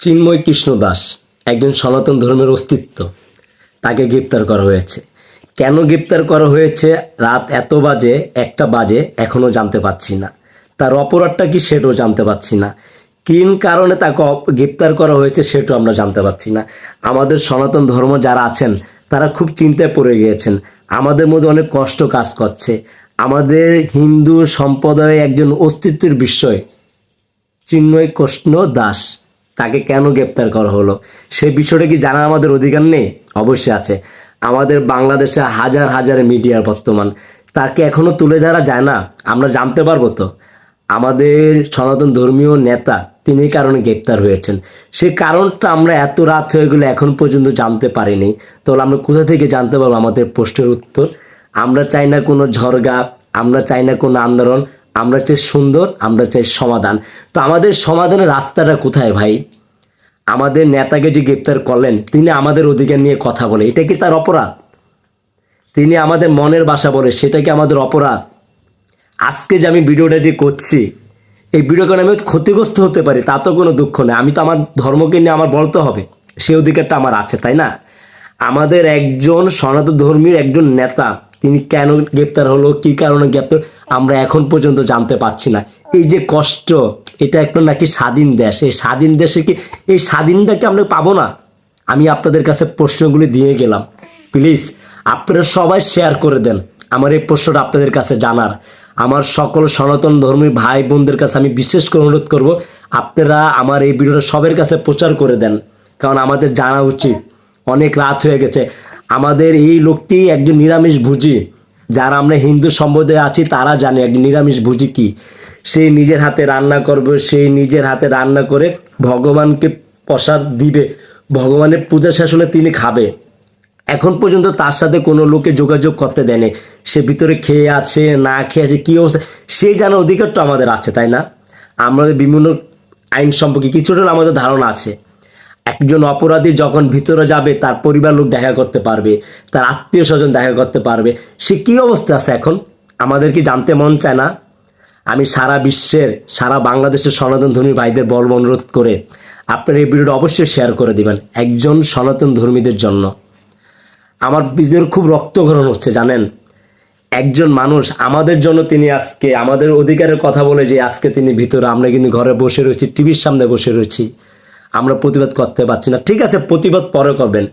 চিন্ময় কৃষ্ণ দাস, একজন সনাতন ধর্মের অস্তিত্ব। তাকে গ্রেপ্তার করা হয়েছে। কেন গ্রেপ্তার করা হয়েছে? রাত এত বাজে, একটা বাজে এখনও জানতে পাচ্ছি না। তার অপরাধটা কি সেটাও জানতে পাচ্ছি না। কিন কারণে তাকে গ্রেপ্তার করা হয়েছে সেটাও আমরা জানতে পাচ্ছি না। আমাদের সনাতন ধর্ম যারা আছেন, তারা খুব চিন্তায় পড়ে গিয়েছেন। আমাদের মধ্যে অনেক কষ্ট কাজ করছে। আমাদের হিন্দু সম্প্রদায়ে একজন অস্তিত্বের বিষয়, চিন্ময় কৃষ্ণ দাস। তাকে কেন গ্রেপ্তার করা হলো? সে বিষয়টা কি জানার আমাদের অধিকার নেই? অবশ্যই আছে। আমাদের বাংলাদেশে হাজার হাজার মিডিয়ার বর্তমান। তাকে এখনও তুলে ধরা যায় না? আমরা জানতে পারব তো। আমাদের সনাতন ধর্মীয় নেতা, তিনি কারণে গ্রেপ্তার হয়েছেন। সে কারণটা আমরা এত রাত হয়ে গেলে এখন পর্যন্ত জানতে পারিনি। তাহলে আমরা কোথা থেকে জানতে পারব আমাদের প্রশ্নের উত্তর? আমরা চাই না কোনো ঝরগা আমরা চাই না কোনো আন্দোলন আমরা চাই সুন্দর, আমরা চাই সমাধান। তো আমাদের সমাধানের রাস্তাটা কোথায় ভাই? আমাদের নেতাকে যে গ্রেপ্তার করলেন, তিনি আমাদের অধিকার নিয়ে কথা বলে, এটা কি তার অপরাধ? তিনি আমাদের মনের বাসা বলে, সেটা কি আমাদের অপরাধ? আজকে যে আমি ভিডিওটা যে করছি, এই ভিডিও কারণে আমি ক্ষতিগ্রস্ত হতে পারি, তা তো কোনো দুঃখ নেই আমি তো আমার ধর্মকে নিয়ে আমার বলতে হবে, সেই অধিকারটা আমার আছে, তাই না? আমাদের একজন সনাতন ধর্মীর একজন নেতা তিনি কেন গ্রেপ্তার হলো, কী কারণে গ্রেপ্তার আমরা এখন পর্যন্ত জানতে পারছি না। এই যে কষ্ট, এটা একটা নাকি স্বাধীন দেশ। এই স্বাধীন দেশে কি, এই স্বাধীনটা কি আমরা পাবো না? আমি আপনাদের কাছে প্রশ্নগুলি দিয়ে গেলাম। প্লিজ, আপনারা সবাই শেয়ার করে দেন। আমার এই প্রশ্নটা আপনাদের কাছে জানার। আমার সকল সনাতন ধর্মী ভাই বোনদের কাছে আমি বিশেষ করে অনুরোধ করব, আপনারা আমার এই ভিডিওটা সবার কাছে প্রচার করে দেন। কারণ আমাদের জানা উচিত। অনেক রাত হয়ে গেছে। আমাদের এই লোকটি একজন নিরামিষ ভুজি, যারা আমরা হিন্দু সম্প্রদায়ে আছি, তারা জানে একজন নিরামিষ ভুজি কি। সে নিজের হাতে রান্না করবে সেই নিজের হাতে রান্না করে ভগবানকে প্রসাদ দিবে, ভগবানের পূজা শেষ হলে তিনি খাবে। এখন পর্যন্ত তার সাথে কোনো লোকে যোগাযোগ করতে দেয়নি। সে ভিতরে খেয়ে আছে, না খেয়ে আছে, কী অবস্থা? সেই জানার অধিকারটা আমাদের আছে, তাই না? আমাদের বিভিন্ন আইন সম্পর্কে কিছুটা আমাদের ধারণা আছে। একজন অপরাধী যখন ভিতরে যাবে, তার পরিবার লোক দেখা করতে পারবে, তার আত্মীয় স্বজন দেখা করতে পারবে। সে কী অবস্থা আছে এখন? আমাদের কি জানতে মন চায় না? আমি সারা বিশ্বের, সারা বাংলাদেশের সনাতন ধর্মী ভাইদের বলব অনুরোধ করে আপনার এই ভিডিওটা অবশ্যই শেয়ার করে দিবেন একজন সনাতন ধর্মীদের জন্য। আমার ভিতরে খুব রক্তক্ষরণ হচ্ছে, জানেন? একজন মানুষ আমাদের জন্য তিনি আজকে, আমাদের অধিকারের কথা বলে যে আজকে তিনি ভিতরে, আমরা কিন্তু ঘরে বসে রয়েছি, টিভির সামনে বসে রয়েছি। আমরা প্রতিবাদ করতে পারছি না। ঠিক আছে, প্রতিবাদ পরে করবেন।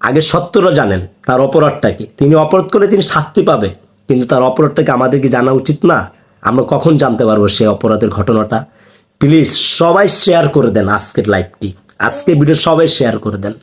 আগে সত্যটা জানেন, তার অপরাধটা কি? তিনি অপরাধ করে তিনি শাস্তি পাবে, কিন্তু তার অপরাধটাকে আমাদেরকে জানা উচিত না। আমরা কখন জানতে পারব সে অপরাধের ঘটনাটা? প্লিজ সবাই শেয়ার করে দেন আজকের লাইফটি আজকে ভিডিও সবাই শেয়ার করে দেন।